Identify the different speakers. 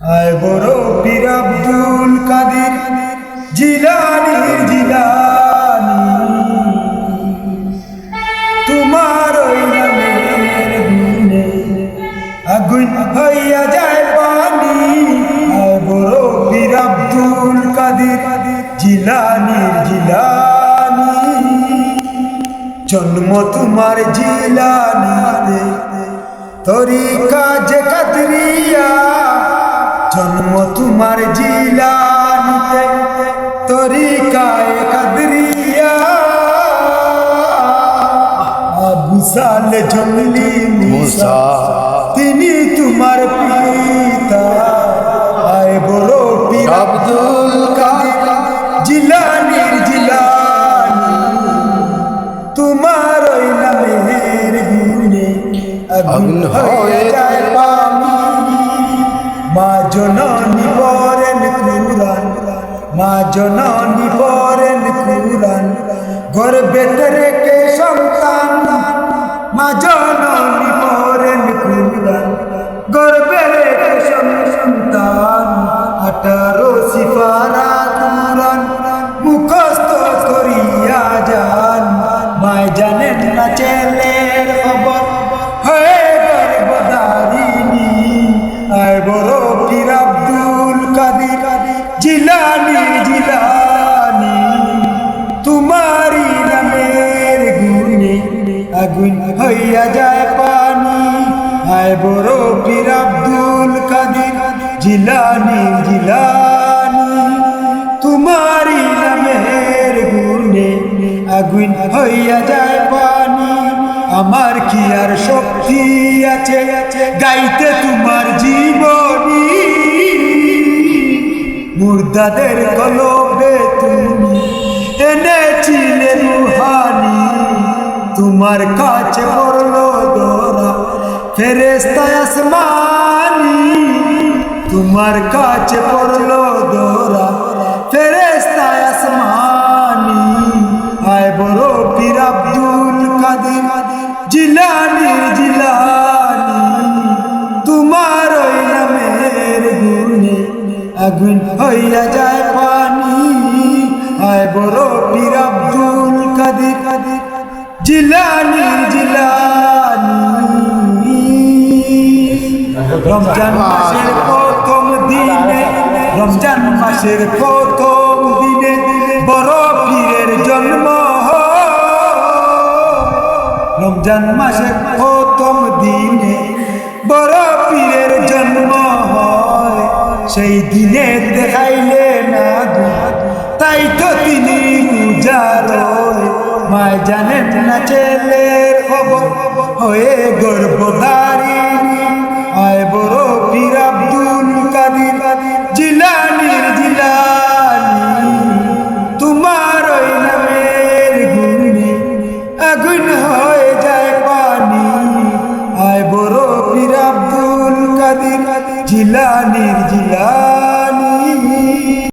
Speaker 1: আয় বড় পীর আব্দুল কাদের, জিলানির জিলানি। তোমার ওই নামের গুণে আগুন হইয়া যায় পানি। আয় বড় পীর আব্দুল কাদের, জিলানির জিলানি। জন্ম তোমার জিলানিতে, তরিকা যে কাদরিয়া জন্ম তোমার জিলানিতে তরিকায় কাদরিয়া। আবু সালে জঙ্গলি মুসা। তিনি তোমার পিতা। আয় বড় পীর আব্দুল কাদের। জিলানির জিলানি। তোমার ওই নামের গুণে আগুন হয়ে যায় পানি মা জননী পরেন কুরান মা জননী পরেন কুরান গর্বে রেখে সন্তান মা জননী হইয়া যায় পানি। আয় বড় পীর আব্দুল কাদির, জিলানি জিলানি। তোমারি নামের গুণে আগুন হইয়া যায় পানি। আমার কি আর শক্তি আছে? গাইতে তোমার জীবনী। মুর্দাদের কলবে তোমার কাছে পড়ল দোরা ফেরেস্তায় আসমানি। তোমার কাছে পড়ল দোরা ফেরেস্তায় আসমানি। আয় বড় পীর আব্দুল কাদের জিলানি জিলানি। তোমার ওই নামের গুণে আগুন হইয়া যায়। জিলানি জিলানি। রমজান মাসের প্রথম দিনে রমজান মাসের প্রথম দিনে বড় পীরের জন্ম রমজান মাসের প্রথম দিনে বড় পীরের জন্ম হয়। সেই দিনে দেখাইলে না তাই তো তিনি উজার মায় জানেন না ছেলের খবর হয়ে গর্বদারি আয় বড় পীর আব্দুল কাদির। জিলানি জিলানি, তোমার ওই নামের গুণে আগুন হয়ে যায় পানি। আয় বড় পীর আব্দুল কাদির, জিলানির জিলানি।